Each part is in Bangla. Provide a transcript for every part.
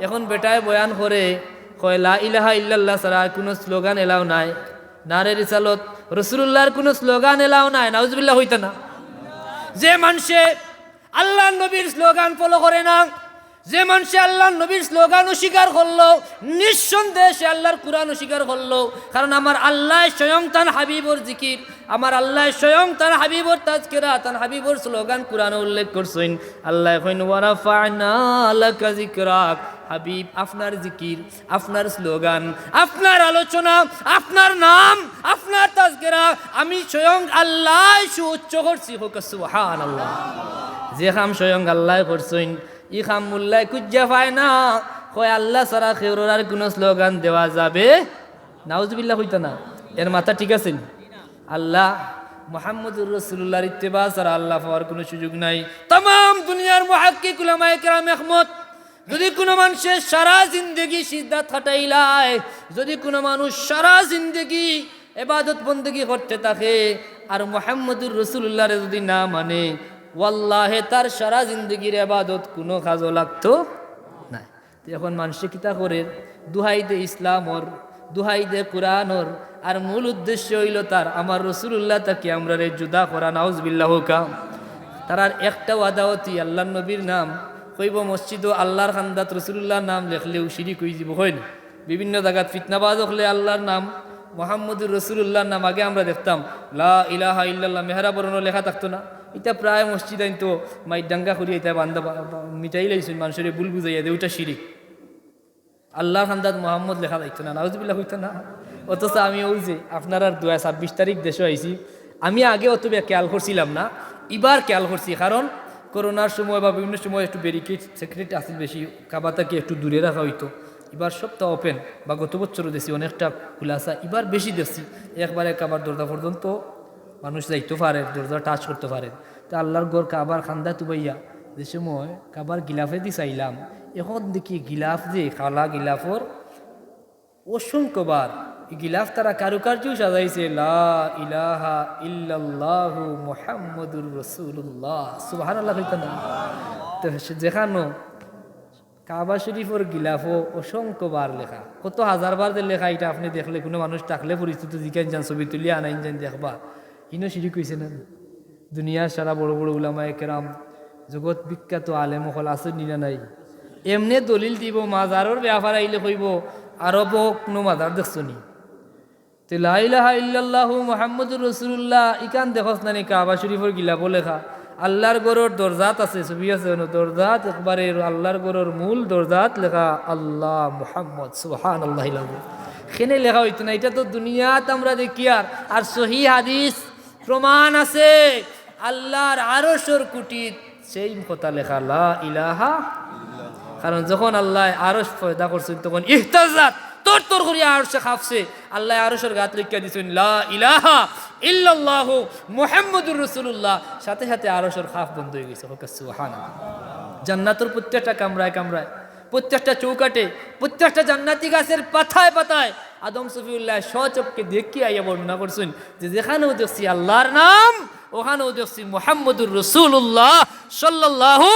এখন বেটায় বয়ান করে কয়, লা ইলাহা ইল্লাল্লাহ আর কোনো স্লোগান এলাও নাই। নারে রিসালত রসুল্লাহর কোনো স্লোগান এলাও নাই। নাউজবিল্লাহ, হইতো না। যে মানুষে আল্লাহ নবীর স্লোগান ফলো করে না, যে মানুষে আল্লাহ নবীর স্লোগান অস্বীকার করল, নিঃসন্দেহে সে আল্লাহর কোরআন অস্বীকার করল। কারণ আমার আল্লাহ স্বয়ং তান হাবিবর জিকির, আমার আল্লাহ স্বয়ং তার হাবিবর তাজকেরা, তার হাবিবর স্লোগান কোরআনে উল্লেখ করছেন। আল্লাহ কইন ওয়ারাফা'না লাকা যিকরাক। হাবিব, আপনার জিকির, আপনার স্লোগান, আপনার আলোচনা, আপনার নাম, আপনার তাজকেরা, আমি স্বয়ং আল্লাহ সুউচ্চ করছি, হোক সুহান আল্লাহ যে খাম স্বয়ং আল্লাহ করছেন, ই খাম মুল্লাই কুজ্জা পায় না। কয় আল্লাহ সারা খেউরার আর কোনো স্লোগান দেওয়া যাবে? নাউজবিল্লাহ হইতো না। এর মাথা ঠিক আছে? আল্লাহ মোহাম্মদুর রসুল্লাহর ইত্তেবা ছাড়া আল্লাহ পাওয়ার কোনো সুযোগ নাই। তাম দুনিয়ার মহাক্কিক উলামায়ে কেরাম একমত। যদি কোনো মানুষের সারা জিন্দগি সিদ্ধাত খাটাইলায়, যদি কোনো মানুষ সারা জিন্দগি এবাদত বন্দগি করতে থাকে, আর মোহাম্মদুর রসুল্লাহরে যদি না মানে ওয়াল্লাহে তার সারা জিন্দগির এবাদত কোনো কাজও লাগতো না এখন মানুষে কিতা করে? দুহাই দে ইসলামর দুহাই দে কোরআনর, আর মূল উদ্দেশ্য হইল তার, আমার রসুল্লাহ তাকে আমরা রে জুদা করা, নাউজবিল্লাহ কাম তারার একটা ওয়াদাওতি আল্লাহ নবীর নাম। কইব মসজিদ আল্লাহর খান্দাত রসুল্লাহর নাম লেখলেও শিরিক হয়ে যাব, হয় না? বিভিন্ন জায়গাত ফিতনাবাজ হলে আল্লাহর নাম, মোহাম্মদুর রসুল্লাহর নাম আগে আমরা দেখতাম। লা ইলাহা ইল্লাল্লাহ মেহরা বরণ লেখা থাকতো না। এটা প্রায় মসজিদ আইন তো মাই ডাঙ্গা করি এটা বান্ধা মিটাই লাইছেন, মানুষের ভুল বুঝাইয়া দে ওটা শিরিক। আল্লাহর খান্দাত মোহাম্মদ লেখা যাইতো না, নাউজবিল্লাহ হইতো না। অথচ আমি ওই যে আপনার আর দু ছাব্বিশ তারিখ দেশে আইছি, আমি আগে অত খেয়াল করছিলাম না, এবার খেয়াল করছি, কারণ করোনার সময় বা বিভিন্ন সময় একটু ব্যারিকেড সেক্রেট আসিল বেশি, কাবাতাকে একটু দূরে রাখা হইতো। এবার সপ্তাহ ওপেন বা গত বছরও দেখছি অনেকটা খুলাসা, এবার বেশি দেখছি, একবারে কাবার দরজা পর্যন্ত মানুষ যাইতে পারে, দরজা টাচ করতে পারে। তা আল্লাহর গড় কাবার খান্দা তুবাইয়া, যে সময় কাবার গিলাফে দি চাইলাম, এখন দেখি গিলাফ যে, খালা গিলাফর, অসংখ্যবার গিলাফ তারা কারুকার্য সাজাইছে, লা ইলাহা ইল্লাল্লাহু মুহাম্মাদুর রাসূলুল্লাহ। সুবহানাল্লাহ কইতা না। যেখানো কাবা শরীফর গিলাফও অসংখ্যবার লেখা। কত হাজার বার যে লেখা, এটা আপনি দেখলে কোনো মানুষ থাকলে পরিচিত জিজ্ঞান যান, ছবি তুলি আনাইন যান, দেখবা। ইনো সিঁড়ি কইছে না? দুনিয়ার সারা বড় বড় উলামায়ে কেরাম, জগৎ বিখ্যাত আলেম হল আছে নিনা নাই? এমনি দলিল দিব, মাজারর ব্যাপার আইলে কইব আরব কোনো মাজার দেখছ নি? তো লাইলাহা ইল্লাল্লাহ মোহাম্মদুর রসুল্লাহ ইকান দেখস নানি কাবা শরীফর গিলাপ লেখা আল্লাহর গরর দরজাত আছে, ছবি আছে দরজাত, একবারে আল্লাহর গরর মূল দরজাত লেখা, আল্লাহ মোহাম্মদ সুহান আল্লাহ সেনে লেখা হইতো না, এটা তো দুনিয়াত আমরা দেখি আর আর সহি হাদিস প্রমাণ আছে। আল্লাহর আরশর কুটিত সেই কথা লেখা, লা ইলাহা কারণ যখন আল্লাহ আরশ পয়দা করছেন, তখন ইহতাজাত তোর তোর করে আরশে খাপছে আল্লাহ আরশের গাত লিখা দিছেন লা ইলাহা ইল্লাল্লাহ মুহাম্মদুর রাসূলুল্লাহ। সাথে সাথে আরশের খাফ বন্ধ হয়ে গেছে। হোক, সুবহানাল্লাহ। জান্নাতের প্রত্যেকটা কামরায় কামরায়, প্রত্যেকটা চৌকাটে, প্রত্যেকটা জান্নাতি গাছের পাতায় পাতায় আদম সফিউল্লাহ সচককে দেখি আইয়া বর্ণনা করছেন যে যেখানেও দেখছি আল্লাহর নাম, ওখানেও দেখছি মোহাম্মদুর রসুল্লাহ সাল্লাল্লাহু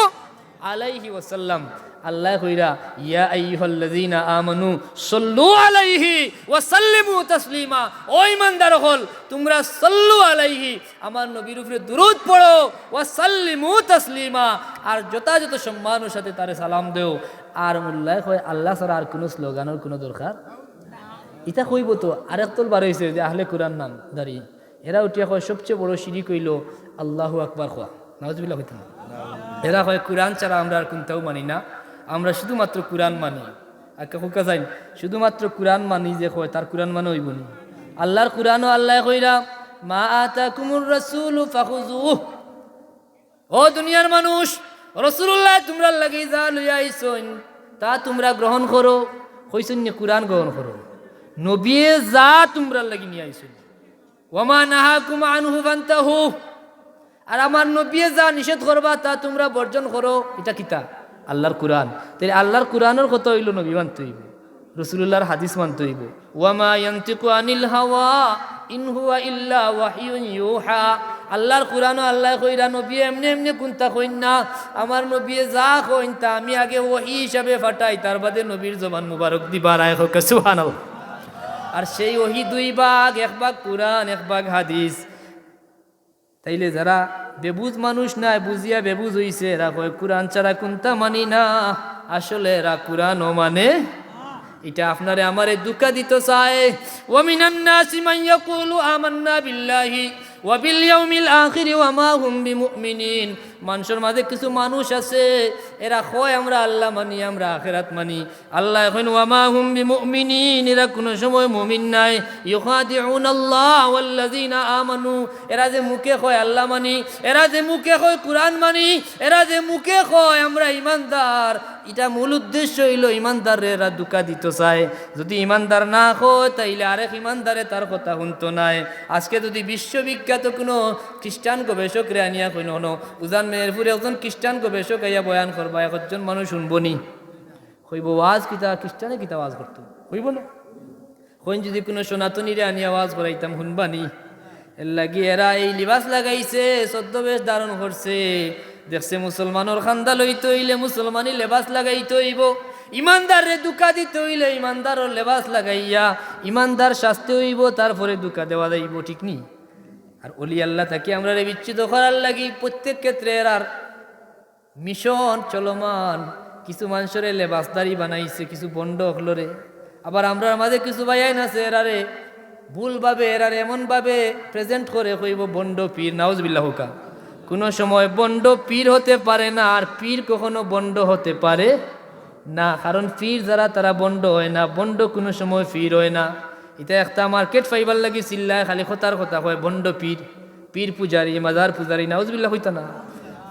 আলাইহি ওয়াসাল্লাম। আল্লাহ কইরা ইয়া আইয়ুহাল্লাযীনা আমানু সাল্লু আলাইহি ওয়া সাল্লিমু তাসলিমা। ও ইমানদার হল, তোমরা সাল্লু আলাইহি, আমার নবীর উপরে দুরূদ পড়ো ওয়া সাল্লিমু তাসলিমা। আর যথাযথ সম্মানের সাথে তারে সালাম দেও। আর মুল্লাহ কয়, আল্লাহ ছাড়া আর কোনো স্লোগানের কোনো দরকার? ইটা কইব তো আরেক তোল বার হয়েছে যে আহলে কোরআন নাম দাঁড়িয়ে এরা উঠিয়া কয়, সবচেয়ে বড় সিঁড়ি কইল আল্লাহু আকবার খোয়া। নওয়াজবিল্লাহ হইতে না এরা কয়, কোরআন ছাড়া আমরা আর কোনটাও মানি না। আমরা শুধুমাত্র কোরআন মানি। আর কাকুকা যাই শুধুমাত্র কোরআন মানি যে কয় তার কোরআন মানে হইব নি। আল্লাহর কোরআনও আল্লাহ কইরা, মা আতা কুমুর রসুল ও দুনিয়ার মানুষ রসুল্লাহ তোমরা লাগি যা লইয়া আইসইন, তা তোমরা গ্রহণ করো। কইসন কোরআন গ্রহণ করো। নবিয়ে যা তোমরা লাগি নিয়ে আইসইন। ওমা নাহা কুমা আনহু ফান্তাহু। আর আমার নবিয়ে যা নিষেধ করবা, তা তোমরা বর্জন করো। এটা কিতা আল্লাহর কোরআন। তাহলে আল্লাহর কোরআনের কথা হইল নবী মানতে হইব রসুল্লাহর হাদিস মানতে হইব। আনিল আল্লাহর কোরআনও আল্লাহ কইরা নবী এমনি এমনি কোনটা কইন না। আমার নবী যা কইন তা আমি আগে ওহি হিসাবে ফাটাই, তার বাদে নবীর জবান মুবারক দিবার আয় হোক, সুবহানাল্লাহ। আর সেই ওহি দুই ভাগ, এক ভাগ কোরআন, এক ভাগ হাদিস। তাইলে যারা বেবুজ মানুষ নাই, বুঝিয়া বেবুজ হইছে, এরা কয়, কোরআন ছাড়া কোনটা মানি না? আসলে এরা কোরআনও মানে এটা আপনারে আমারে দুঃখা দিত চায়। ওমিনান্না সিমাইয়া কুলু আমান্না বিল্লাহি। ওয়া বিল ইয়াউমিল আখির ওয়া মা মানুষের মাঝে কিছু মানুষ আছে, এরা কয় আমরা আল্লাহ মানি, আমরা আখিরাত মানি। আল্লাহ এখন ওয়া মা হুম বিমুমিনিন, এরা কোনো সময় মুমিন নাই। ইউখাদিউন আল্লাহ ওয়াল্লাযিনা আমানু, এরা যে মুখে কয় আল্লাহ মানি, এরা যে মুখে কয় কোরআন মানি, এরা যে মুখে কয় আমরা ইমানদার এটা মূল উদ্দেশ্য হইল ইমানদারে দুকা দিত চায়। যদি ইমানদার না হয়, তাইলে আরেক ইমানদারে তার কথা শুনতো নাই। আজকে যদি বিশ্ববিখ্যাত কোনো খ্রিস্টান গবেষক রে আনিয়া কইন হনো উজান মেহেরপুরে একজন খ্রিস্টান গবেষক আইয়া বয়ান করবা, একজন মানুষ শুনব নি। হইব ওয়াজ কিতা? খ্রিস্টানে কিতা ওয়াজ করতো? হইব না। হইন যদি কোনো সনাতনীরে আনিয়া ওয়াজ করাইতাম শুনবানি লাগি এরা এই লিবাস লাগাইছে, ছদ্মবেশ ধারণ করছে। দেখছে মুসলমানের খান্দা লইতে হইলে মুসলমানি লেবাস লাগাইতে হইব ইমানদারে দুকা দিতে হইলে ইমানদারর লেবাস লাগাইয়া ইমানদার শাস্তি হইব, তারপরে দুকা দেওয়া যাইব, ঠিক নি? আর অলি আল্লাহ থাকি আমরা রে বিচ্ছিত করার লাগি, প্রত্যেক ক্ষেত্রে এরার মিশন চলমান। কিছু মানুষের লেবাসদারি বানাইছে, কিছু বন্ড হলরে আবার আমরা মাঝে কিছু ভাইয়াইন আছে এরারে ভুলভাবে এরারে এমনভাবে প্রেজেন্ট করে কইব বন্ড পীর, নাউজবিল্লাহ হুকা কোনো সময় বন্ড পীর হতে পারে না, আর পীর কখনো বন্ড হতে পারে না। কারণ পীর যারা, তারা বন্ড হয় না। বন্ড কোনো সময় পীর হয় না। এটা একটা মার্কেট ফাইবার লাগি চিল্লায়, খালি খতার কথা হয় বন্ড পীর। পীর পূজারি, মাজার পূজারি, নাউজবিল্লাহ হইতো না।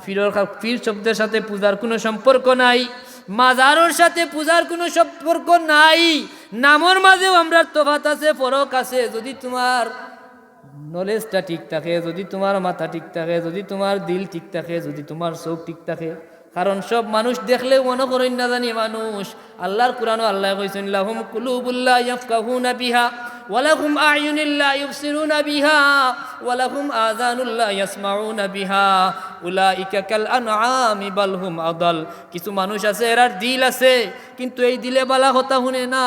পীরর পীর শব্দের সাথে পূজার কোনো সম্পর্ক নাই। মাজারের সাথে পূজার কোনো সম্পর্ক নাই। নামর মাঝেও আমরা তফাত আছে, ফরক আছে। যদি তোমার নলেজটা ঠিক থাকে, যদি তোমার মাথা ঠিক থাকে, যদি তোমার দিল ঠিক থাকে, যদি তোমার চোখ ঠিক থাকে। কারণ সব মানুষ দেখলেও মনে করেন না জানি মানুষ। আল্লাহর কোরআন আল্লাহ কইছেন, লাহুম কুলুবুল্লাহ ইয়াফকাহুনা বিহা। ওয়ালাহুম আয়ুনিল্লাহ ইউবসিরুনা বিহা, ওয়ালাহুম আযানুল্লাহ ইয়াসমাউনা বিহা। উলাইকা কাল আনআমি বাল হুম আদাল। কিছু মানুষ আছে এরার দিল আছে, কিন্তু এই দিলে বালা কথা শুনে না।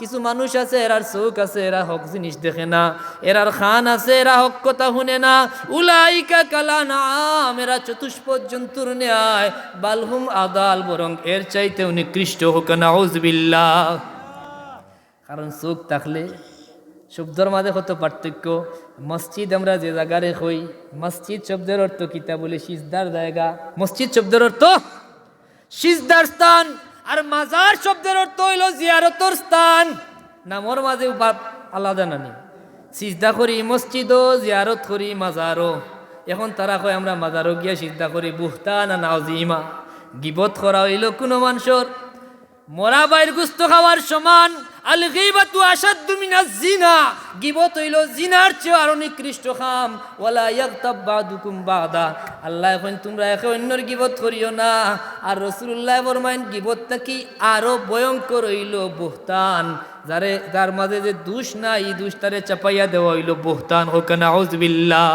কিছু মানুষ আছে এরার চোখ আছে, এরা হক জিনিস দেখে না। এরার খান আছে, এরা হক কথা শুনে না। উলাইকা কালা নাম এরা চতুষ্পদ জন্তুর ন্যায় বালহুম আদাল, বরং এর চাইতেও নিকৃষ্ট হোক না কারণ চোখ থাকলে শব্দর মাঝে কত পার্থক্য? মসজিদ আমরা যে জায়গারে হই, মসজিদ শব্দের অর্থ কিতা বলে সিজদার জায়গা। মসজিদ শব্দের অর্থ? সিজদার স্থান। আর মাজার শব্দের অর্থ হইল জিয়ারতর স্থান। নামর মাঝে আলাদা নানি সিজদা করি মসজিদও, জিয়ারত করি মাজারও। এখন তারা কয় আমরা মাজারও গিয়া সিজদা করি, বুহতান নাওজিমা। গিবত করা হইল কোনো মানুষের। মরা বাইর গুস্ত খাওয়ার সমান আল গিবাতু আসাদ্দু মিনাজ জিনা, গিবত হইল জিনার চেয়ে আরও নিকৃষ্ট খাম, ওয়ালা ইয়াগতাব বাদুকুম বাদা। আল্লাহ এখন তোমরা একে অন্যর গিবত করিও না। আর রাসূলুল্লাহ ফরমাইন, গিবতটা কি আরও ভয়ঙ্কর হইল বুহতান। যারে, যার মাঝে যে দুষ নাই, এই দুষ তারে চাপাইয়া দেওয়া হইল বুহতান। হোক নাউজবিল্লাহ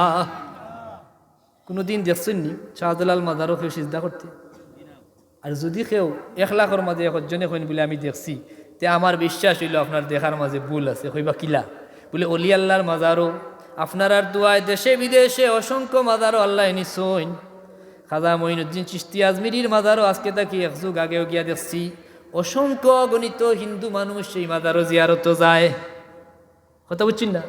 কোনোদিন দেখছেন নি শাহজালাল মাজারও কেউ সিজদা করতে? আর যদি কেউ এক লাখের মাঝে একজনে কইন বলে আমি দেখছি, তে আমার বিশ্বাস হইল আপনার দেখার মাঝে ভুল আছে। কইবা কিলা? বলে, অলি আল্লাহর মাজারও, আপনার আর দোয়ায় দেশে বিদেশে অসংখ্য মাজারও আল্লাহ নিশ্চয় খাজা মঈনুদ্দিন চিস্তি আজমিরির মাজারও আজকে তাকে এক যুগ আগেও গিয়া দেখছি। অসংখ্য গণিত হিন্দু মানুষ সেই মাজারও জিয়ারত যায়। কথা বুঝছেন না?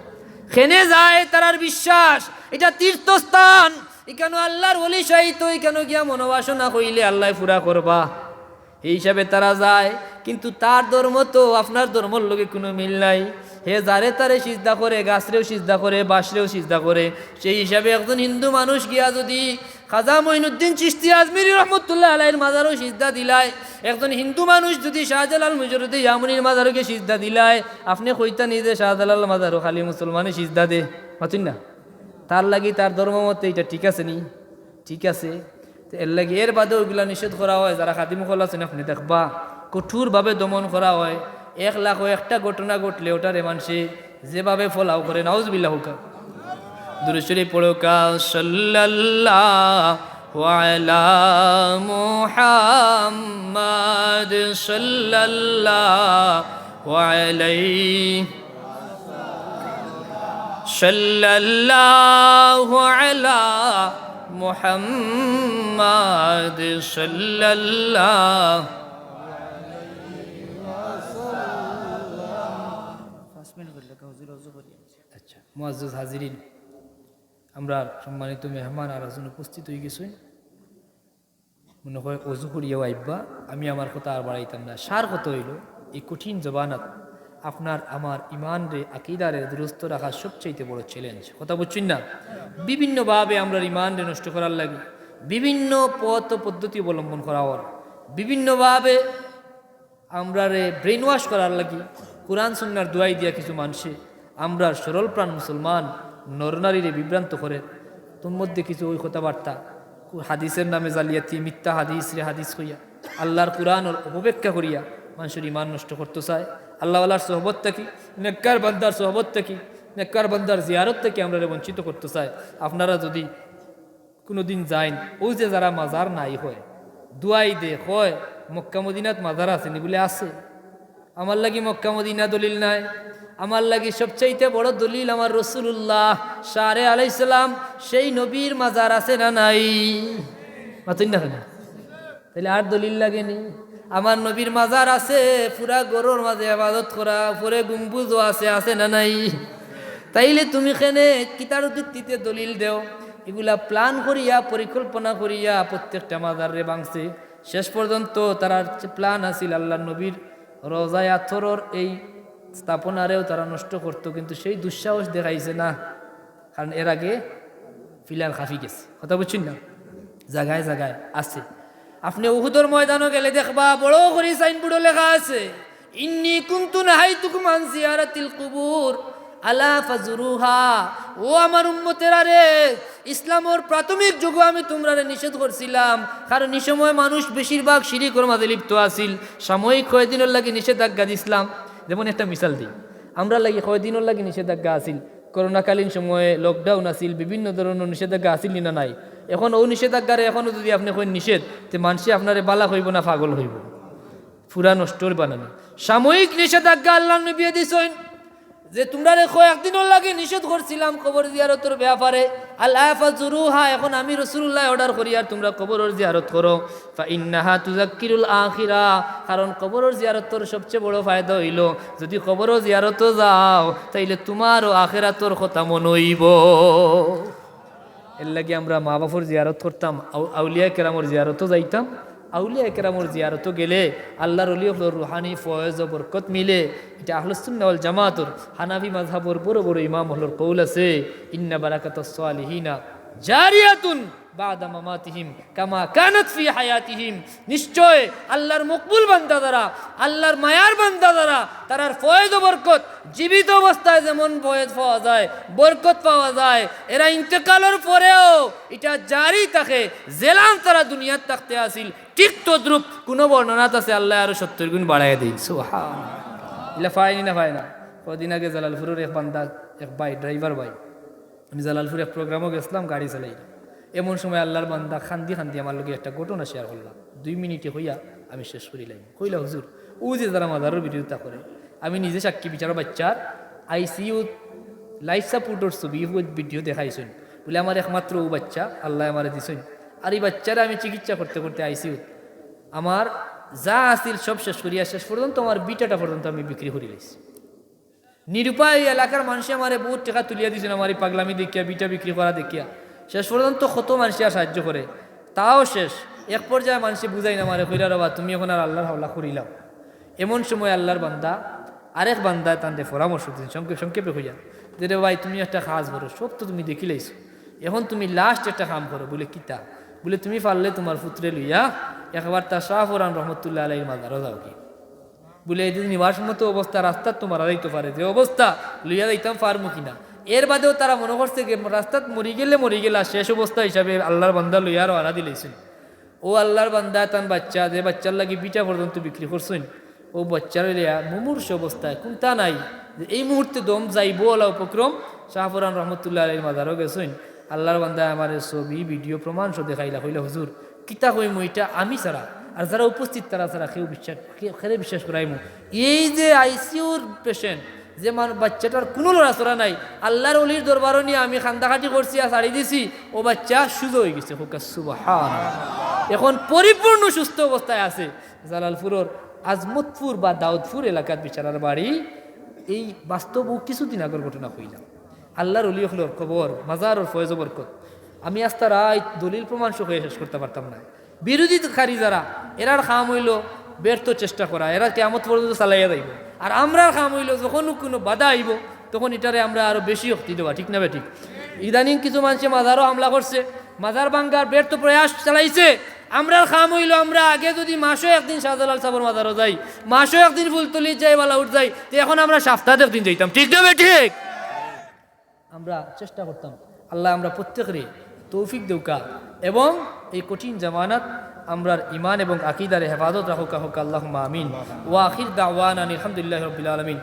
খেনে যায় তারার বিশ্বাস। এটা তীর্থস্থান। এখানে আল্লাহর অলি সাহিত্য এখানে গিয়া মনোবাসনা কইলে আল্লাহ পুরা করবা। এই হিসাবে তারা যায়, কিন্তু তার ধর্ম তো আপনার ধর্মর লোকে কোনো মিল নাই। হে যারে তারে সিজদা করে, গাছরেও সিজদা করে, বাঁশরেও সিজদা করে, সেই হিসাবে একজন হিন্দু মানুষ গিয়া যদি খাজা মঈনুদ্দিন চিস্তি আজমিরি রহমতুল্লাহ আলাইয়ের মাজারও সিজদা দিলায়, একজন হিন্দু মানুষ যদি শাহজালাল মুজরুদ্দি ইয়ামুনির মাজারকে সিজদা দিলায়, আপনি কইতা নিজে শাহজালাল মাজারও খালি মুসলমানে সিজদা দে? পাচ্ছেন না? তার লাগি তার ধর্ম মতে এটা ঠিক আছে নি? ঠিক আছে। এর লাগি এর বাদে ওইগুলা নিষেধ করা হয়, যারা খাদিমুখল আছেন, আপনি দেখবা, কঠোরভাবে দমন করা হয়। এক লাখ একটা ঘটনা ঘটলে ওটারে মানুষে যেভাবে ফলাও করে, নাউজবিল্লাহ হুকা। দুরুশরী পড়ো কা সাল্লাল্লাহু আলা মুহাম্মাদ সাল্লাল্লাহু আলা মুহাম্মাদ সাল্লাল্লাহু। আচ্ছা মুআজ্জাজ হাজিরিন আমরা সম্মানিত মেহমান আর একজন উপস্থিত হয়ে গেছেন মনে হয় অজু করিয়াও আইবা আমি আমার কথা আর বাড়াইতাম না। সার কত হইল এই কঠিন জবানাত আপনার আমার ইমান রে আকিদারে দুরস্ত রাখা সবচাইতে বড় চ্যালেঞ্জ কথা বুঝছেন না? বিভিন্নভাবে আমরা ইমান রে নষ্ট করার লাগে। বিভিন্ন পথ পদ্ধতি অবলম্বন করা হওয়ার বিভিন্নভাবে আমরা রে ব্রেন ওয়াশ করার লাগি। কোরআন সন্ন্যার দুয়াই দিয়া কিছু মানুষে আমরা সরল প্রাণ মুসলমান নরনারীরে বিভ্রান্ত করে। তোর মধ্যে কিছু ওই কথাবার্তা। হাদিসের নামে জালিয়াতি, মিথ্যা হাদিস রে হাদিস হইয়া। আল্লাহর কোরআন অপব্যাখ্যা করিয়া মানুষের ইমান নষ্ট করতে চায়। আল্লাহ আল্লাহর সহবত থাকি নেককার বান্দার সহবত থাকি নেককার বান্দার জিয়ারত থেকে আমরা বঞ্চিত করতে চাই? আপনারা যদি কোনোদিন যাইন, ওই যে যারা মাজার নাই হয়, দুয়াই দে হয়, মক্কা মদিনাত মাজার আছে নি বলে আছে। আমার লাগি মক্কা মদিনা দলিল নাই। আমার লাগি সবচাইতে বড় দলিল আমার রসুল্লাহ সারে আলাইসালাম সেই নবীর মাজার আছে না নাই? না তাহলে আর দলিল লাগেনি? আমার নবীর মাজার আছে পুরা গরুর মাঝে আবাদত করা পুরে গুম্বুজও আছে আছে না নাই? তাইলে তুমি খেনে কিতার ভিত্তিতে দলিল দেও? এগুলা প্ল্যান করিয়া, পরিকল্পনা করিয়া প্রত্যেকটা মাজারে বাংছে শেষ পর্যন্ত তারা প্ল্যান আছিল আল্লাহ নবীর রজায় আথরর এই স্থাপনারেও তারা নষ্ট করতো, কিন্তু সেই দুঃসাহস দেখাইছে না। কারণ এর আগে ফিলার খাফি গেছে। কথা বুঝছেন না? জায়গায় জায়গায় আছে। আপনি উহুদর ময়দানও গেলে দেখবা বড় করে সাইনবোর্ডও লেখা আছে, ইন্নি কুন্তু নাহাইতুকুম আন তিল কুবুর, আলা ফাজুরুহা। ও আমার উম্মতেরা রে, ইসলামর প্রাথমিক যুগে আমি তোমরা নিষেধ করছিলাম, কারণ এই সময় মানুষ বেশিরভাগ শিরিকর মাঝে লিপ্ত আছিল। সাময়িক কয়েকদিনের লাগে নিষেধাজ্ঞা দিছিলাম। যেমন একটা মিসাল দিই, আমরা লাগি কয়েকদিনের লাগে নিষেধাজ্ঞা আছিল। করোনাকালীন সময়ে লকডাউন আছিল, বিভিন্ন ধরনের নিষেধাজ্ঞা আছিল না নাই। এখন ও নিষেধাজ্ঞারে এখনও যদি আপনি কই নিষেধ, তে মানুষে আপনারে বালা হইব না পাগল হইব। ফুরা নষ্টর বানানো সাময়িক নিষেধাজ্ঞা আল্লাহ নবী দিছেন, যে তোমরা রেখো একদিনও লাগে নিষেধ করছিলাম কবর জিয়ারতর ব্যাপারে। আল্লাহ ফাজুরুহা এখন আমি রসুল্লাহ অর্ডার করি আর তোমরা কবরের জিয়ারত করো। ইন্নাহা তুজাক্কিরুল আখিরা, কারণ কবরের জিয়ারতর সবচেয়ে বড় ফায়দা হইল, যদি কবরও জিয়ারত যাও, তাইলে তোমারও আখেরাতর কথা মনে হইব। এর লাগে আমরা মা বাপুর জিয়ারত করতাম, আউ- আউলিয়া কেরামর জিয়ারতও যাইতাম। আউলিয়া কেরামর জিয়ারতও গেলে আল্লাহর অলি রুহানি, ফয়েজ ও বরকত মিলে এটা আহলসুল্নাল জামাতর হানাবি মাঝহাবর বড় বড় ইমাম হলোর কৌল আছে, ইন্না বারাকাত সালিহিনা জারিয়াতুন। বাদা মামাতিহিম, কামা কানাত ফি হায়াতিহিম। নিশ্চয় আল্লাহর মকবুল বান্দা দ্বারা, আল্লাহর মায়ার বান্দা দ্বারা তারার ফয়েজ ও বরকত, জীবিত অবস্থায় যেমন ফয়েজ পাওয়া যায়, বরকত পাওয়া যায়, এরা ইন্তেকালের পরেও এটা জারি থাকে, জেলাম তারা দুনিয়ার থাকতে আসিল। ঠিক তদ্রুপ কোনো বর্ণনাত আছে, আল্লাহ আরও সত্তর গুণ বাড়াই দিই সুহান ইলা ফাইনি না ফাই না কদিন আগে জালালপুরের এক বান্দা, এক ভাই ড্রাইভার ভাই। আমি জালালপুর এক প্রোগ্রামও গেছিলাম, গাড়ি চালাই এমন সময় আল্লাহর বান্দা খান্দি খান্দি আমার লগে একটা ঘটনা শেয়ার করলাম। দুই মিনিটে হইয়া আমি শেষ করিলাম কইলা, হুজুর, ও যে যারা মাদারের বিরোধিতা করে, আমি নিজে সাক্ষী বিচার বাচ্চার আইসিইউ লাইফ সাপোর্টর ছবি ভিডিও দেখাইছেন। বলে, আমার একমাত্র ও বাচ্চা, আল্লাহ আমার দিছেন। আর এই বাচ্চারা আমি চিকিৎসা করতে করতে আইসিইউ। আমার যা আসিল সব শেষ করিয়া শেষ পর্যন্ত আমার বিটাটা পর্যন্ত আমি বিক্রি করে লাইছি। নিরুপায় এলাকার মানুষে আমারে বহুত টাকা তুলিয়া দিয়েছেন আমার এই পাগলামি দেখিয়া, বিটা বিক্রি করা দেখিয়া। শেষ পর্যন্ত কত মানুষ আর সাহায্য করে। তাও শেষ। এক পর্যায়ে মানুষে বুঝাই না আমারে কইরা রবা, তুমি এখন আর আল্লাহর হাওলা করিলাম এমন সময় আল্লাহর বান্দা, আরেক বান্দা তান্তে পরামর্শ দিন সংক্ষেপ সংক্ষেপে হইয়া যে রে ভাই, তুমি একটা কাজ করো, সব তো তুমি দেখিলেইছো এখন তুমি লাস্ট একটা কাম করো। বলে, কিতা? বলে, তুমি পারলে তোমার পুত্রে লইয়া একবার তা শাহ ফরান রহমতুল্লাহ আলাইহির মাজারও যাও কি বলে এদিন নিবাস মতো অবস্থা, রাস্তা তোমার মারা যাইতে পারে। যে অবস্থা, লইয়া যাইতাম পারমু কিনা? এর বাদেও তারা মনে করছে রাস্তাত মরি গেলে মরি গেলা, শেষ অবস্থা হিসাবে আল্লাহর বান্দা লইয়া আনা দিলেছেন। ও আল্লাহর বান্দা তান বাচ্চা, যে বাচ্চার লাগি বিটা পর্যন্ত বিক্রি করছেন, ও বাচ্চার লিয়া মুমূর্ষ অবস্থায় কোনটা নাই। যে এই মুহূর্তে দম যাইব ওলা উপক্রম শাহপুরান রহমতুল্লাহ আলীর মাজারও গেছেন। আল্লাহর বান্দা আমার ছবি, ভিডিও, প্রমাণ সব দেখাইলা হইলা হুজুর, কিতা কই এটা? আমি ছাড়া, আর যারা উপস্থিত তারা ছাড়া কেউ বিশ্বাস খেলে বিশ্বাস করাইমু। এই যে আইসিউর পেশেন্ট যে মান বাচ্চাটার কোনো লড়াচড়া নাই। আল্লাহর অলির দরবারও নিয়ে আমি খান্দাখাটি করছি আর ছাড়ি দিছি, ও বাচ্চা সুযোগ হয়ে গেছে। এখন পরিপূর্ণ সুস্থ অবস্থায় আছে। জালালপুরের আজমতপুর বা দাউদপুর এলাকার বিচারার বাড়ি। এই বাস্তব কিছুদিন আগের ঘটনা হইলাম। আল্লাহর অলি হলোর খবর মাজার ওর ফয়েজ বরকত। আমি আস্তা রায় দলিল প্রমাণ সহ শেষ করতে পারতাম না। বিরোধীকারী যারা এরার খাম হইল, ব্যর্থ চেষ্টা করা, এরা কেমন পর্যন্ত চালাইয়া যাইব। আর আমরার খাম হইল যখন কোনো বাধা আইব, তখন এটারে আমরা আরও বেশি শক্তি দেওয়া ঠিক না বে ঠিক? ইদানিং কিছু মানুষে মাজারও হামলা করছে, মাজার বাঙ্গার ব্যর্থ প্রয়াস চালাইছে। আমরা খাম হইল আমরা আগে যদি মাসও একদিন শাহজালাল সাবর মাজারও যাই মাসও একদিন ফুলতলি যাই বালা উঠ যাই, তো এখন আমরা সপ্তাহে একদিন যাইতাম, ঠিক না ঠিক? আমরা চেষ্টা করতাম, আল্লাহ আমরা প্রত্যেকেরই তৌফিক দেউকা, এবং এই কঠিন জামানাত আমরার ইমান এবং আকিদারে হেফাজত রাহুকা হোক আল্লাহ আমিন। ওয়া আখির দাওয়ান আলহামদুলিল্লাহ রবিল আলমিন।